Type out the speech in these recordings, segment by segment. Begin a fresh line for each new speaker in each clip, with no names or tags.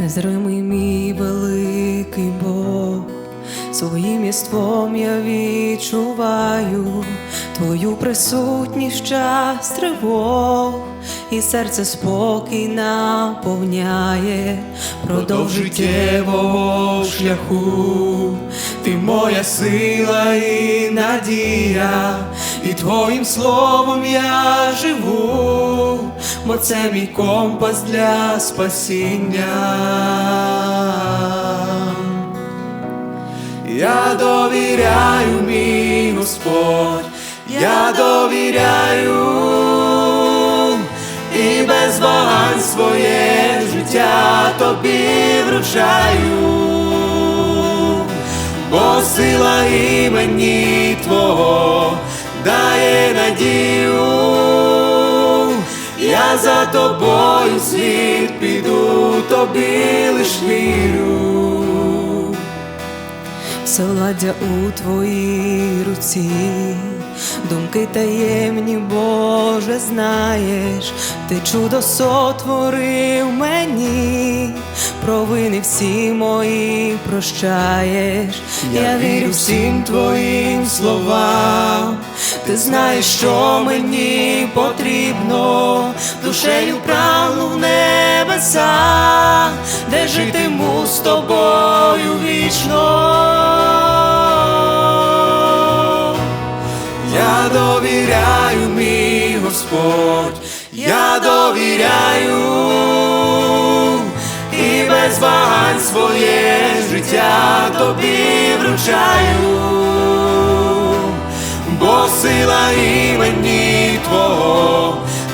Незримий мій великий Бог, своїм єством я відчуваю Твою присутність час тривог, і серце спокій наповняє. Продовж життєвого шляху.
Ти моя сила і надія, і Твоїм словом я живу, бо це мій компас для спасіння. Я довіряю, мій Господь, я довіряю. І без вагань своє життя тобі вручаю. Бо сила імені Твого дає надію, за тобою світ піду, тобі лиш вірю.
Владдя у твоїй руці, думки таємні, Боже, знаєш, ти чудо сотворив мені, провини всі мої прощаєш.
Я вірю всім твоїм словам, ти знаєш, що мені потрібно, душею прагну в небеса, де житиму з тобою вічно. Я довіряю, мій Господь, я довіряю. І без вагань своє життя тобі вручаю,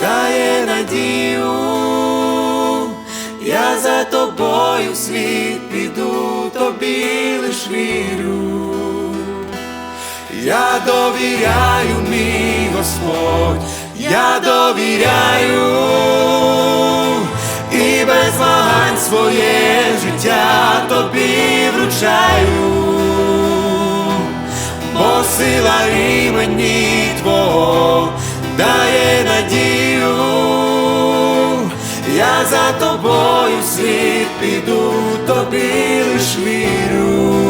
дає надію, я за тобою світ піду, тобі лиш вірю. Я довіряю, мій Господь, я довіряю і без вагань своє життя тобі вручаю, бо імені Твого за тобою світ, піду, тобі лиш віру.